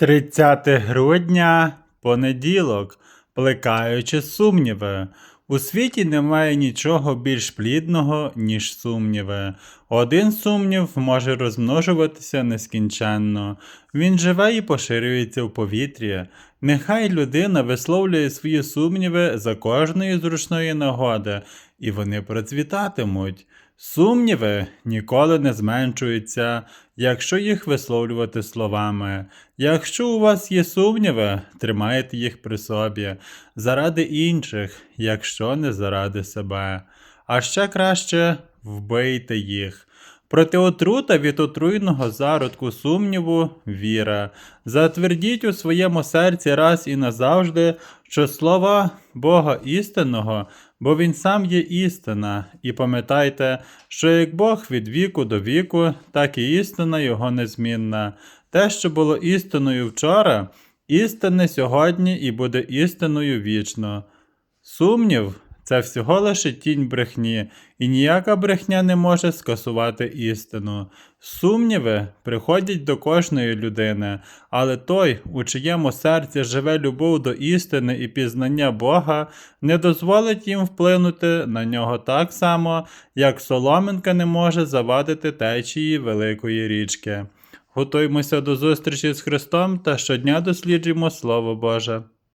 30 грудня, понеділок, плекаючи сумніви. У світі немає нічого більш плідного, ніж сумніви. Один сумнів може розмножуватися нескінченно. Він живе і поширюється в повітрі. Нехай людина висловлює свої сумніви за кожної зручної нагоди, і вони процвітатимуть. Сумніви ніколи не зменшуються, якщо їх висловлювати словами. Якщо у вас є сумніви, тримайте їх при собі заради інших, якщо не заради себе. А ще краще вбийте їх. Проти отрута від отруйного зародку сумніву віра. Затвердіть у своєму серці раз і назавжди, що слова Бога істинного, бо Він сам є істина, і пам'ятайте, що як Бог від віку до віку, так і істина Його незмінна. Те, що було істиною вчора, істинне сьогодні і буде істиною вічно. Сумнів це всього лише тінь брехні, і ніяка брехня не може скасувати істину. Сумніви приходять до кожної людини, але той, у чиєму серці живе любов до істини і пізнання Бога, не дозволить їм вплинути на нього так само, як соломинка не може завадити течії великої річки. Готуймося до зустрічі з Христом та щодня досліджуємо Слово Боже.